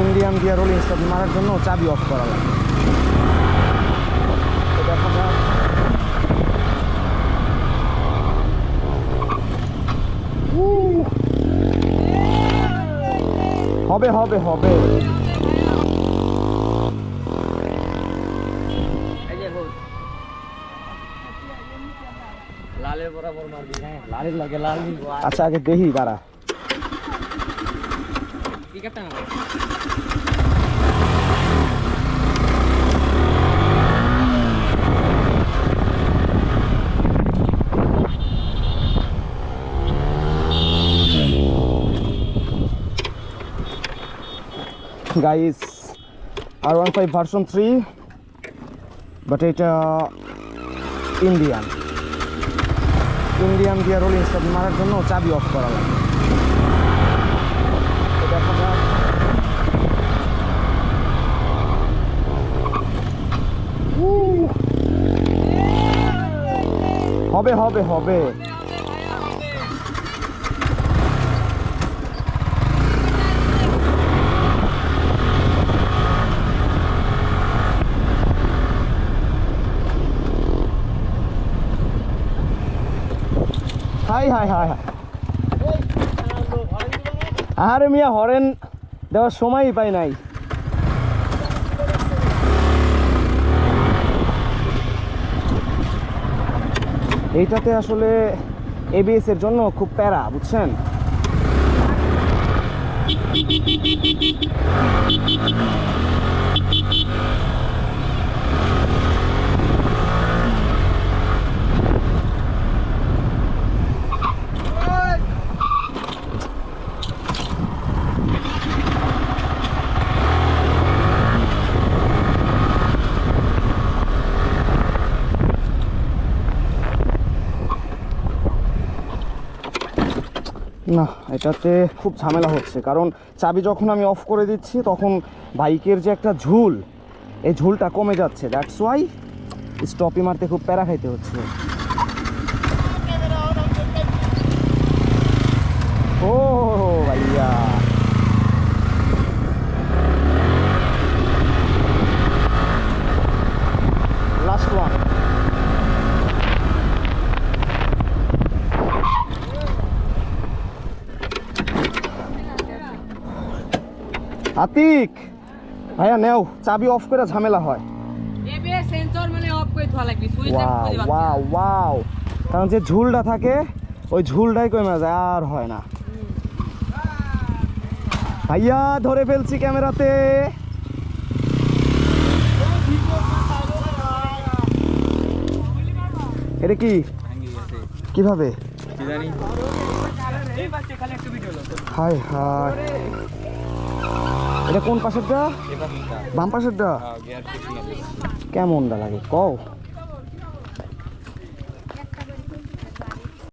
Indian gear rolling start মারার জন্য চাবি অফ করা লাগে। দেখা। হবে হবে হবে। এই যে হোক লালের বরাবর মারবি হ্যাঁ লালের লাগে লাল নিব আচ্ছা আগে দেখি দাঁড়া টিকারটা না guys R one five version three but এটা Indian Indian gear rolling start মারার জন্য চাবি অফ করা লাগে। হবে হবে হবে হাই হাই হাই হাই আরে মিয়া, হরেন দেওয়ার সময়ই পাই নাই। এইটাতে আসলে এবিএস এর জন্য খুব প্যারা, বুঝছেন? না, এটাতে খুব ঝামেলা হচ্ছে। কারণ চাবি যখন আমি অফ করে দিচ্ছি, তখন বাইকের যে একটা ঝুল, এই ঝুলটা কমে যাচ্ছে। দ্যাটস ওয়াই স্টপি মারতে খুব প্যারা খাইতে হচ্ছে ও ভাইয়া লাস্ট ওয়ান আতিক। ভাইয়া নেও চাবি অফ করে ঝামেলা হয়। মানে অফ করে থোয়া লাগবে সুইচ ওয়াও ওয়াও ওয়াও কারণ যে ঝুলটা থাকে ওই ঝুলটাই কমে যায় আর হয় না। ভাইয়া ধরে ফেলছি ক্যামেরাতে। এটা কি? কীভাবে? কি জানি। এটা কোন পাশেরটা? বাম পাশেরটা? আছে কেমনটা লাগে? কও।